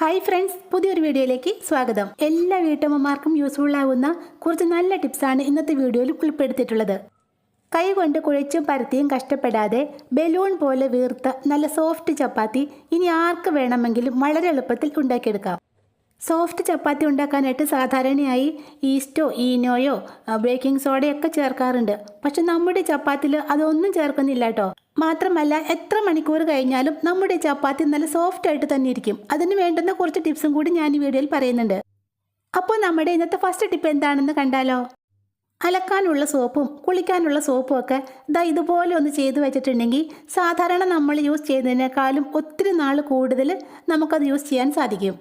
Hi friends പുതിയൊരു വീഡിയോയിലേക്ക് സ്വാഗതം. എല്ലാ വീട്ടമ്മമാർക്കും യൂസ്ഫുൾ ആവുന്ന കുറച്ച് നല്ല ടിപ്സാണ് ഇന്നത്തെ വീഡിയോയിൽ ഉൾപ്പെടുത്തിയിട്ടുള്ളത്. കൈകൊണ്ട് കുഴച്ചും പരത്തിയും കഷ്ടപ്പെടാതെ ബലൂൺ പോലെ വീർത്ത നല്ല സോഫ്റ്റ് ചപ്പാത്തി ഇനി ആർക്ക് വേണമെങ്കിലും വളരെ എളുപ്പത്തിൽ ഉണ്ടാക്കിയെടുക്കാം. സോഫ്റ്റ് ചപ്പാത്തി ഉണ്ടാക്കാനായിട്ട് സാധാരണയായി ഈസ്റ്റോ ഈനോയോ ബേക്കിംഗ് സോഡയൊക്കെ ചേർക്കാറുണ്ട്. പക്ഷെ നമ്മുടെ ചപ്പാത്തിയിൽ അതൊന്നും ചേർക്കുന്നില്ല കേട്ടോ. മാത്രമല്ല എത്ര മണിക്കൂർ കഴിഞ്ഞാലും നമ്മുടെ ചപ്പാത്തി നല്ല സോഫ്റ്റ് ആയിട്ട് തന്നെ ഇരിക്കും. അതിന് വേണ്ടുന്ന കുറച്ച് ടിപ്സും കൂടി ഞാൻ ഈ വീഡിയോയിൽ പറയുന്നുണ്ട്. അപ്പോൾ നമ്മുടെ ഇന്നത്തെ ഫസ്റ്റ് ടിപ്പ് എന്താണെന്ന് കണ്ടാലോ? അലക്കാനുള്ള സോപ്പും കുളിക്കാനുള്ള സോപ്പും ഒക്കെ ഇതാ ഇതുപോലെ ഒന്ന് ചെയ്തു വെച്ചിട്ടുണ്ടെങ്കിൽ സാധാരണ നമ്മൾ യൂസ് ചെയ്യുന്നതിനേക്കാളും ഒത്തിരി നാൾ കൂടുതൽ നമുക്കത് യൂസ് ചെയ്യാൻ സാധിക്കും.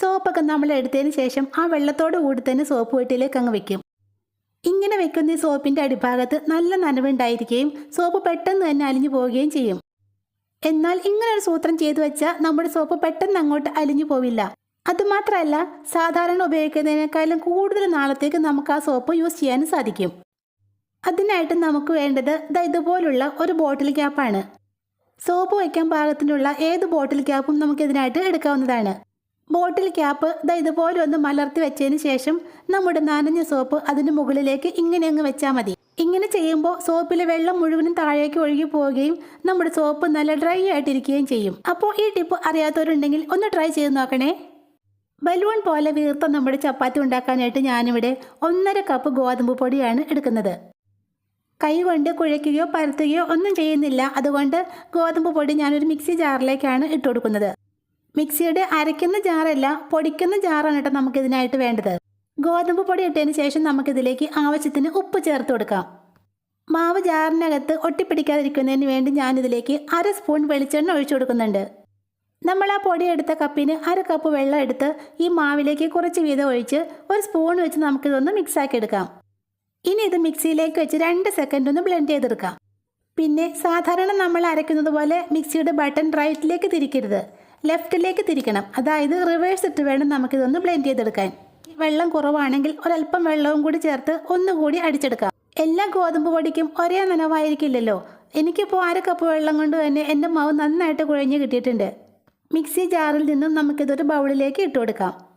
സോപ്പൊക്കെ നമ്മൾ എടുത്തതിന് ശേഷം ആ വെള്ളത്തോട് കൂടി തന്നെ സോപ്പ് വീട്ടിലേക്ക് അങ്ങ് വെക്കും. ഇങ്ങനെ വെക്കുന്ന ഈ സോപ്പിന്റെ അടിഭാഗത്ത് നല്ല നനവുണ്ടായിരിക്കുകയും സോപ്പ് പെട്ടെന്ന് തന്നെ അലിഞ്ഞു പോവുകയും ചെയ്യും. എന്നാൽ ഇങ്ങനൊരു സൂത്രം ചെയ്തു വെച്ചാൽ നമ്മുടെ സോപ്പ് പെട്ടെന്ന് അങ്ങോട്ട് അലിഞ്ഞു പോവില്ല. അതുമാത്രമല്ല സാധാരണ ഉപയോഗിക്കുന്നതിനേക്കാളും കൂടുതൽ നാളത്തേക്ക് നമുക്ക് ആ സോപ്പ് യൂസ് ചെയ്യാനും സാധിക്കും. അതിനായിട്ട് നമുക്ക് വേണ്ടത് ഇതുപോലുള്ള ഒരു ബോട്ടിൽ ക്യാപ്പാണ്. സോപ്പ് വയ്ക്കാൻ പാകത്തിനുള്ള ഏത് ബോട്ടിൽ ക്യാപ്പും നമുക്ക് ഇതിനായിട്ട് എടുക്കാവുന്നതാണ്. ബോട്ടിൽ ക്യാപ്പ് ദാ ഇതുപോലെ ഒന്ന് മലർത്തി വെച്ചതിന് ശേഷം നമ്മുടെ നനഞ്ഞ സോപ്പ് അതിന് മുകളിലേക്ക് ഇങ്ങനെ അങ്ങ് വെച്ചാൽ മതി. ഇങ്ങനെ ചെയ്യുമ്പോൾ സോപ്പിലെ വെള്ളം മുഴുവനും താഴേക്ക് ഒഴുകി പോവുകയും നമ്മുടെ സോപ്പ് നല്ല ഡ്രൈ ആയിട്ടിരിക്കുകയും ചെയ്യും. അപ്പോൾ ഈ ടിപ്പ് അറിയാത്തവരുണ്ടെങ്കിൽ ഒന്ന് ട്രൈ ചെയ്ത് നോക്കണേ. ബലൂൺ പോലെ വീർത്ത നമ്മുടെ ചപ്പാത്തി ഉണ്ടാക്കാനായിട്ട് ഞാനിവിടെ ഒന്നര കപ്പ് ഗോതമ്പ് പൊടിയാണ് എടുക്കുന്നത്. കൈകൊണ്ട് കുഴയ്ക്കുകയോ പരത്തുകയോ ഒന്നും ചെയ്യുന്നില്ല. അതുകൊണ്ട് ഗോതമ്പ് പൊടി ഞാനൊരു മിക്സി ജാറിലേക്കാണ് ഇട്ട് കൊടുക്കുന്നത്. മിക്സിയുടെ അരയ്ക്കുന്ന ജാറല്ല പൊടിക്കുന്ന ജാറാണ് കേട്ടോ നമുക്കിതിനായിട്ട് വേണ്ടത്. ഗോതമ്പ് പൊടി ഇട്ടതിന് ശേഷം നമുക്കിതിലേക്ക് ആവശ്യത്തിന് ഉപ്പ് ചേർത്ത് കൊടുക്കാം. മാവ് ജാറിനകത്ത് ഒട്ടിപ്പിടിക്കാതിരിക്കുന്നതിന് വേണ്ടി ഞാനിതിലേക്ക് അര സ്പൂൺ വെളിച്ചെണ്ണ ഒഴിച്ചു കൊടുക്കുന്നുണ്ട്. നമ്മൾ ആ പൊടി എടുത്ത കപ്പിന് അര കപ്പ് വെള്ളം എടുത്ത് ഈ മാവിലേക്ക് കുറച്ച് വീതം ഒഴിച്ച് ഒരു സ്പൂൺ വെച്ച് നമുക്കിതൊന്ന് മിക്സാക്കി എടുക്കാം. ഇനി ഇത് മിക്സിയിലേക്ക് വെച്ച് രണ്ട് സെക്കൻഡ് ഒന്ന് ബ്ലെൻഡ് ചെയ്തെടുക്കാം. പിന്നെ സാധാരണ നമ്മൾ അരയ്ക്കുന്നത് പോലെ മിക്സിയുടെ ബട്ടൺ റൈറ്റിലേക്ക് തിരിക്കരുത്. ലെഫ്റ്റിലേക്ക് തിരിക്കണം. അതായത് റിവേഴ്സ് ഇട്ട് വേണം നമുക്കിതൊന്ന് ബ്ലെൻഡ് ചെയ്തെടുക്കാൻ. വെള്ളം കുറവാണെങ്കിൽ ഒരല്പം വെള്ളവും കൂടി ചേർത്ത് ഒന്നുകൂടി അടിച്ചെടുക്കാം. എല്ലാ ഗോതമ്പ് പൊടിക്കും ഒരേ നനവായിരിക്കില്ലല്ലോ. എനിക്കിപ്പോൾ അര കപ്പ് വെള്ളം കൊണ്ട് തന്നെ എന്റെ മാവ് നന്നായിട്ട് കുഴഞ്ഞ് കിട്ടിയിട്ടുണ്ട്. മിക്സി ജാറിൽ നിന്നും നമുക്കിതൊരു ബൗളിലേക്ക് ഇട്ട് കൊടുക്കാം.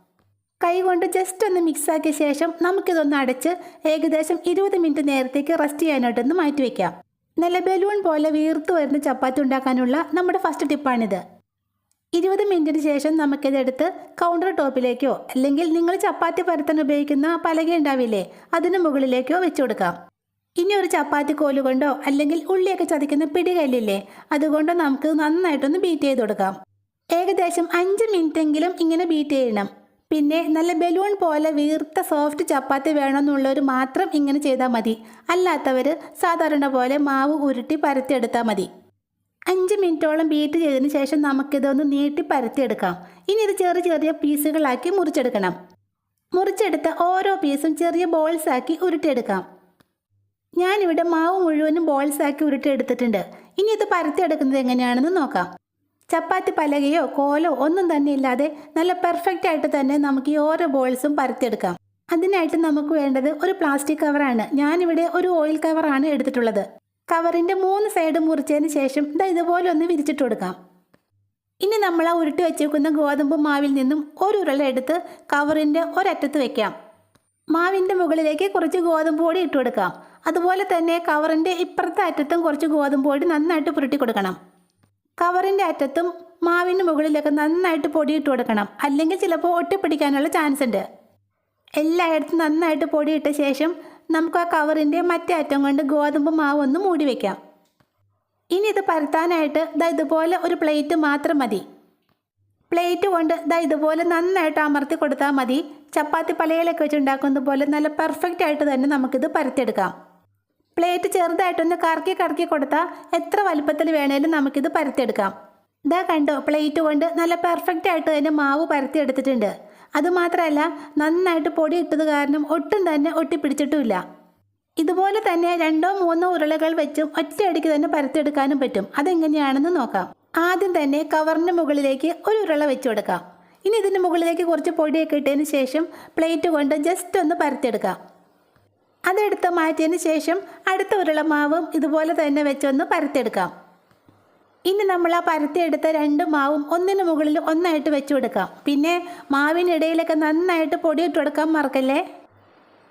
കൈ കൊണ്ട് ജസ്റ്റ് ഒന്ന് മിക്സാക്കിയ ശേഷം നമുക്കിതൊന്ന് അടച്ച് ഏകദേശം ഇരുപത് മിനിറ്റ് നേരത്തേക്ക് റെസ്റ്റ് ചെയ്യാനായിട്ടൊന്ന് മാറ്റി വയ്ക്കാം നല്ല ബലൂൺ പോലെ വീർത്ത് വരുന്ന ചപ്പാത്തി ഉണ്ടാക്കാനുള്ള നമ്മുടെ ഫസ്റ്റ് ടിപ്പാണിത് ഇരുപത് മിനിറ്റിന് ശേഷം നമുക്കിതെടുത്ത് കൗണ്ടർ ടോപ്പിലേക്കോ അല്ലെങ്കിൽ നിങ്ങൾ ചപ്പാത്തി പരത്താൻ ഉപയോഗിക്കുന്ന പലക ഉണ്ടാവില്ലേ അതിന് മുകളിലേക്കോ വെച്ച് കൊടുക്കാം. ഇനി ഒരു ചപ്പാത്തി കോൽ കൊണ്ടോ അല്ലെങ്കിൽ ഉള്ളിയൊക്കെ ചതിക്കുന്ന പിടികല്ലില്ലേ അതുകൊണ്ടോ നമുക്ക് നന്നായിട്ടൊന്ന് ബീറ്റ് ചെയ്ത് കൊടുക്കാം. ഏകദേശം അഞ്ച് മിനിറ്റെങ്കിലും ഇങ്ങനെ ബീറ്റ് ചെയ്യണം. പിന്നെ നല്ല ബലൂൺ പോലെ വീർത്ത സോഫ്റ്റ് ചപ്പാത്തി വേണമെന്നുള്ളവർ മാത്രം ഇങ്ങനെ ചെയ്താൽ മതി. അല്ലാത്തവർ സാധാരണ പോലെ മാവ് ഉരുട്ടി പരത്തിയെടുത്താൽ മതി. അഞ്ച് മിനിറ്റോളം ബീറ്റ് ചെയ്തതിന് ശേഷം നമുക്കിതൊന്ന് നീട്ടി പരത്തിയെടുക്കാം. ഇനി ഇത് ചെറിയ ചെറിയ പീസുകളാക്കി മുറിച്ചെടുക്കണം. മുറിച്ചെടുത്ത ഓരോ പീസും ചെറിയ ബോൾസ് ആക്കി ഉരുട്ടിയെടുക്കാം. ഞാനിവിടെ മാവ് മുഴുവനും ബോൾസ് ആക്കി ഉരുട്ടിയെടുത്തിട്ടുണ്ട്. ഇനി ഇത് പരത്തിയെടുക്കുന്നത് എങ്ങനെയാണെന്ന് നോക്കാം. ചപ്പാത്തി പലകയോ കോലോ ഒന്നും തന്നെ ഇല്ലാതെ നല്ല പെർഫെക്റ്റ് ആയിട്ട് തന്നെ നമുക്ക് ഈ ഓരോ ബോൾസും പരത്തിയെടുക്കാം. അതിനായിട്ട് നമുക്ക് വേണ്ടത് ഒരു പ്ലാസ്റ്റിക് കവറാണ് ഞാനിവിടെ ഒരു ഓയിൽ കവറാണ് എടുത്തിട്ടുള്ളത്. കവറിന്റെ മൂന്ന് സൈഡ് മുറിച്ചതിന് ശേഷം ഇതാ ഇതുപോലെ ഒന്ന് വിരിച്ചിട്ട് കൊടുക്കാം. ഇനി നമ്മൾ ആ ഉരുട്ടി വെച്ചേക്കുന്ന ഗോതമ്പ് മാവിൽ നിന്നും ഒരു ഉരുള എടുത്ത് കവറിന്റെ ഒരറ്റത്ത് വെക്കാം. മാവിന്റെ മുകളിലേക്ക് കുറച്ച് ഗോതമ്പ് പൊടി ഇട്ട് കൊടുക്കാം. അതുപോലെ തന്നെ കവറിന്റെ ഇപ്പുറത്തെ അറ്റത്തും കുറച്ച് ഗോതമ്പ് പൊടി നന്നായിട്ട് പുരട്ടി കൊടുക്കണം. കവറിന്റെ അറ്റത്തും മാവിന്റെ മുകളിലൊക്കെ നന്നായിട്ട് പൊടി ഇട്ട് കൊടുക്കണം. അല്ലെങ്കിൽ ചിലപ്പോൾ ഒട്ടിപ്പിടിക്കാനുള്ള ചാൻസ് ഉണ്ട്. എല്ലായിടത്തും നന്നായിട്ട് പൊടിയിട്ട ശേഷം നമുക്ക് ആ കവറിന്റെ മറ്റേ അറ്റം കൊണ്ട് ഗോതമ്പ് മാവ് ഒന്ന് മൂടി വയ്ക്കാം ഇനി ഇത് പരത്താനായിട്ട് ദാ ഇതുപോലെ ഒരു പ്ലേറ്റ് മാത്രം മതി. പ്ലേറ്റ് കൊണ്ട് ദാ ഇതുപോലെ നന്നായിട്ട് അമർത്തി കൊടുത്താൽ മതി. ചപ്പാത്തി പലയിലൊക്കെ വെച്ച് ഉണ്ടാക്കുന്നത് പോലെ നല്ല പെർഫെക്റ്റ് ആയിട്ട് തന്നെ നമുക്കിത് പരത്തെടുക്കാം പ്ലേറ്റ് ചെറുതായിട്ടൊന്ന് കറക്കി കറക്കി കൊടുത്താൽ എത്ര വലുപ്പത്തിൽ വേണേലും നമുക്കിത് പരത്തെടുക്കാം ഇതാ കണ്ടോ പ്ലേറ്റ് കൊണ്ട് നല്ല പെർഫെക്റ്റ് ആയിട്ട് തന്നെ മാവ് പരത്തിയെടുത്തിട്ടുണ്ട്. അതുമാത്രമല്ല നന്നായിട്ട് പൊടി ഇട്ടത് കാരണം ഒട്ടും തന്നെ ഒട്ടിപ്പിടിച്ചിട്ടുമില്ല. ഇതുപോലെ തന്നെ രണ്ടോ മൂന്നോ ഉരുളകൾ വെച്ചും ഒറ്റയടിക്ക് തന്നെ പരത്തെടുക്കാനും പറ്റും. അതെങ്ങനെയാണെന്ന് നോക്കാം. ആദ്യം തന്നെ കവറിന് മുകളിലേക്ക് ഒരു ഉരുള വെച്ചു കൊടുക്കാം. ഇനി ഇതിന് മുകളിലേക്ക് കുറച്ച് പൊടിയൊക്കെ ഇട്ടതിന് ശേഷം പ്ലേറ്റ് കൊണ്ട് ജസ്റ്റ് ഒന്ന് പരത്തെടുക്കാം അതെടുത്ത് മാറ്റിയതിന് ശേഷം അടുത്ത ഉരുള മാവും ഇതുപോലെ തന്നെ വെച്ചൊന്ന് പരത്തിയെടുക്കാം. ഇനി നമ്മൾ ആ പരത്തിയെടുത്ത രണ്ട് മാവും ഒന്നിന് മുകളിൽ ഒന്നായിട്ട് വെച്ചു കൊടുക്കാം. പിന്നെ മാവിനിടയിലൊക്കെ നന്നായിട്ട് പൊടിയിട്ട് കൊടുക്കാൻ മറക്കല്ലേ?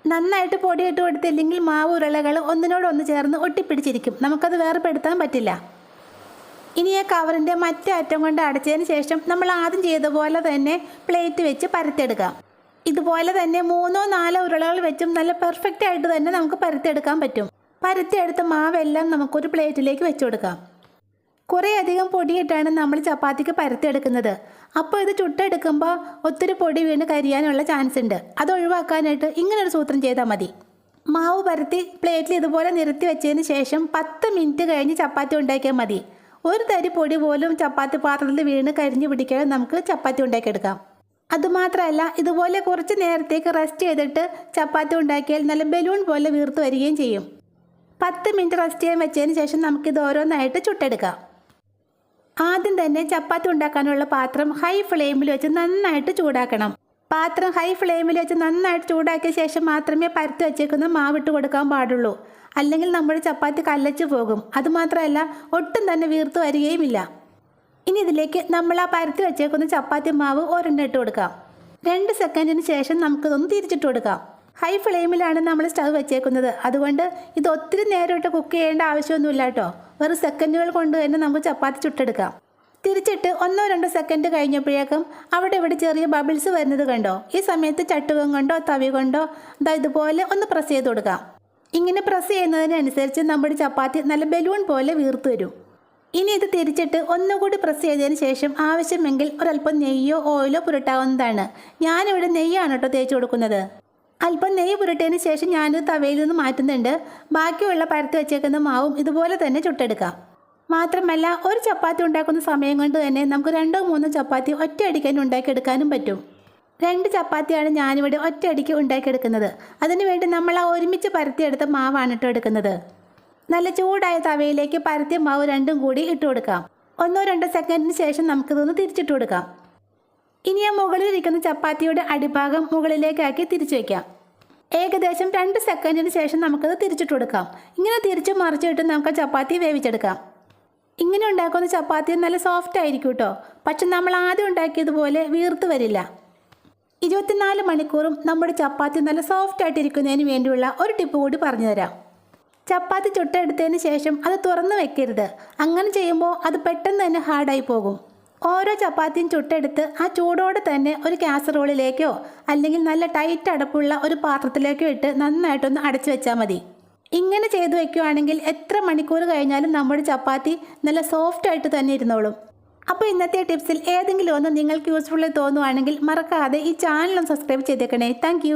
നന്നായിട്ട് പൊടിയിട്ട് കൊടുത്തില്ലെങ്കിൽ മാവ് ഉരുളകൾ ഒന്നിനോടൊന്ന് ചേർന്ന് ഒട്ടിപ്പിടിച്ചിരിക്കും. നമുക്കത് വേർപെടുത്താൻ പറ്റില്ല. ഇനി ആ കവറിന്റെ മറ്റേ അറ്റം കൊണ്ട് അടച്ചതിന് ശേഷം നമ്മൾ ആദ്യം ചെയ്ത പോലെ തന്നെ പ്ലേറ്റ് വെച്ച് പരത്തെടുക്കാം ഇതുപോലെ തന്നെ മൂന്നോ നാലോ ഉരുളകൾ വെച്ചും നല്ല പെർഫെക്റ്റ് ആയിട്ട് തന്നെ നമുക്ക് പരത്തെടുക്കാൻ പറ്റും. പരത്തെടുത്ത മാവെല്ലാം നമുക്കൊരു പ്ലേറ്റിലേക്ക് വെച്ചു കൊടുക്കാം. കുറേ അധികം പൊടിയിട്ടാണ് നമ്മൾ ചപ്പാത്തിക്ക് പരത്തിയെടുക്കുന്നത്. അപ്പോൾ ഇത് ചുട്ടെടുക്കുമ്പോൾ ഒത്തിരി പൊടി വീണ് കരിയാനുള്ള ചാൻസ് ഉണ്ട്. അത് ഒഴിവാക്കാനായിട്ട് ഇങ്ങനൊരു സൂത്രം ചെയ്താൽ മതി. മാവ് പരത്തി പ്ലേറ്റിൽ ഇതുപോലെ നിരത്തി വെച്ചതിന് ശേഷം പത്ത് മിനിറ്റ് കഴിഞ്ഞ് ചപ്പാത്തി ഉണ്ടാക്കിയാൽ മതി. ഒരു തരി പൊടി പോലും ചപ്പാത്തി പാത്രത്തിൽ വീണ് കരിഞ്ഞു പിടിക്കാതെ നമുക്ക് ചപ്പാത്തി ഉണ്ടാക്കിയെടുക്കാം. അതുമാത്രമല്ല ഇതുപോലെ കുറച്ച് നേരത്തേക്ക് റെസ്റ്റ് ചെയ്തിട്ട് ചപ്പാത്തി ഉണ്ടാക്കിയാൽ നല്ല ബലൂൺ പോലെ വീർത്ത് വരികയും ചെയ്യും. പത്ത് മിനിറ്റ് റെസ്റ്റ് ചെയ്യാൻ വെച്ചതിന് ശേഷം നമുക്കിത് ഓരോന്നായിട്ട് ചുട്ടെടുക്കാം. ആദ്യം തന്നെ ചപ്പാത്തി ഉണ്ടാക്കാനുള്ള പാത്രം ഹൈ ഫ്ലെയിമിൽ വെച്ച് നന്നായിട്ട് ചൂടാക്കണം. പാത്രം ഹൈ ഫ്ലെയിമിൽ വെച്ച് നന്നായിട്ട് ചൂടാക്കിയ ശേഷം മാത്രമേ പരത്തി വെച്ചേക്കുന്ന മാവിട്ട് കൊടുക്കാൻ പാടുള്ളൂ. അല്ലെങ്കിൽ നമ്മുടെ ചപ്പാത്തി കല്ലച്ച് പോകും. അതുമാത്രമല്ല ഒട്ടും തന്നെ വീർത്ത് വരികയുമില്ല. ഇനി ഇതിലേക്ക് നമ്മൾ ആ പരത്തി വെച്ചേക്കുന്ന ചപ്പാത്തി മാവ് ഒരെണ്ണം ഇട്ട് കൊടുക്കാം. രണ്ട് സെക്കൻഡിന് ശേഷം നമുക്കിതൊന്ന് തിരിച്ചിട്ട് കൊടുക്കാം. ഹൈ ഫ്ലെയിമിലാണ് നമ്മൾ സ്റ്റവ് വെച്ചേക്കുന്നത്. അതുകൊണ്ട് ഇത് ഒത്തിരി നേരം ഇട്ട് കുക്ക് ചെയ്യേണ്ട ആവശ്യമൊന്നുമില്ല കേട്ടോ. വെറും സെക്കൻഡുകൾ കൊണ്ട് തന്നെ നമുക്ക് ചപ്പാത്തി ചുട്ടെടുക്കാം. തിരിച്ചിട്ട് ഒന്നോ രണ്ടോ സെക്കൻഡ് കഴിഞ്ഞപ്പോഴേക്കും അവിടെ ഇവിടെ ചെറിയ ബബിൾസ് വരുന്നത് കണ്ടോ? ഈ സമയത്ത് ചട്ടുകം കൊണ്ടോ തവി കൊണ്ടോ അതാ ഇതുപോലെ ഒന്ന് പ്രസ് ചെയ്ത് കൊടുക്കാം. ഇങ്ങനെ പ്രസ് ചെയ്യുന്നതിനനുസരിച്ച് നമ്മുടെ ചപ്പാത്തി നല്ല ബലൂൺ പോലെ വീർത്തു വരും. ഇനി ഇത് തിരിച്ചിട്ട് ഒന്നുകൂടി പ്രസ് ചെയ്തതിന് ശേഷം ആവശ്യമെങ്കിൽ ഒരല്പം നെയ്യോ ഓയിലോ പുരട്ടാവുന്നതാണ്. ഞാനിവിടെ നെയ്യാണ് കേട്ടോ തേച്ച് കൊടുക്കുന്നത്. അല്പം നെയ്യ് പുരട്ടിയതിന് ശേഷം ഞാനിത് തവയിൽ നിന്ന് മാറ്റുന്നുണ്ട്. ബാക്കിയുള്ള പരത്തി വെച്ചേക്കുന്ന മാവും ഇതുപോലെ തന്നെ ചുട്ടെടുക്കാം. മാത്രമല്ല ഒരു ചപ്പാത്തി ഉണ്ടാക്കുന്ന സമയം കൊണ്ട് തന്നെ നമുക്ക് രണ്ടോ മൂന്നോ ചപ്പാത്തി ഒറ്റയടിക്കാൻ ഉണ്ടാക്കിയെടുക്കാനും പറ്റും. രണ്ട് ചപ്പാത്തിയാണ് ഞാനിവിടെ ഒറ്റയടിക്ക് ഉണ്ടാക്കിയെടുക്കുന്നത്. അതിനുവേണ്ടി നമ്മൾ ആ ഒരുമിച്ച് പരത്തിയെടുത്ത മാവാണ് ഇട്ട് എടുക്കുന്നത് നല്ല ചൂടായ തവയിലേക്ക് പരത്തിയ മാവ് രണ്ടും കൂടി ഇട്ട് കൊടുക്കാം. ഒന്നോ രണ്ടോ സെക്കൻഡിന് ശേഷം നമുക്കിതൊന്ന് തിരിച്ചിട്ട് കൊടുക്കാം. ഇനി ആ മുകളിലിരിക്കുന്ന ചപ്പാത്തിയുടെ അടിഭാഗം മുകളിലേക്കാക്കി തിരിച്ചു വയ്ക്കാം ഏകദേശം രണ്ട് സെക്കൻഡിന് ശേഷം നമുക്കത് തിരിച്ചിട്ട് കൊടുക്കാം. ഇങ്ങനെ തിരിച്ചു മറിച്ചിട്ട് നമുക്ക് ചപ്പാത്തി വേവിച്ചെടുക്കാം. ഇങ്ങനെ ഉണ്ടാക്കുന്ന ചപ്പാത്തി നല്ല സോഫ്റ്റ് ആയിരിക്കും കേട്ടോ പക്ഷെ നമ്മൾ ആദ്യം ഉണ്ടാക്കിയതുപോലെ വീർത്ത് വരില്ല. ഇരുപത്തിനാല് മണിക്കൂറും നമ്മുടെ ചപ്പാത്തി നല്ല സോഫ്റ്റ് ആയിട്ടിരിക്കുന്നതിന് വേണ്ടിയുള്ള ഒരു ടിപ്പ് കൂടി പറഞ്ഞുതരാം ചപ്പാത്തി ചുട്ടെടുത്തതിന് ശേഷം അത് തുറന്ന് വെക്കരുത്. അങ്ങനെ ചെയ്യുമ്പോൾ അത് പെട്ടെന്ന് തന്നെ ഹാർഡായി പോകും. ഓരോ ചപ്പാത്തിയും ചുട്ടെടുത്ത് ആ ചൂടോടെ തന്നെ ഒരു കാസറോളിലേക്കോ അല്ലെങ്കിൽ നല്ല ടൈറ്റ് അടപ്പുള്ള ഒരു പാത്രത്തിലേക്കോ ഇട്ട് നന്നായിട്ടൊന്ന് അടച്ചു വെച്ചാൽ മതി. ഇങ്ങനെ ചെയ്തു വെക്കുകയാണെങ്കിൽ എത്ര മണിക്കൂർ കഴിഞ്ഞാലും നമ്മുടെ ചപ്പാത്തി നല്ല സോഫ്റ്റ് ആയിട്ട് തന്നെ ഇരുന്നോളും. അപ്പോൾ ഇന്നത്തെ ടിപ്സിൽ ഏതെങ്കിലും ഒന്ന് നിങ്ങൾക്ക് യൂസ്ഫുള്ളായി തോന്നുവാണെങ്കിൽ മറക്കാതെ ഈ ചാനലും സബ്സ്ക്രൈബ് ചെയ്തേക്കണേ. താങ്ക്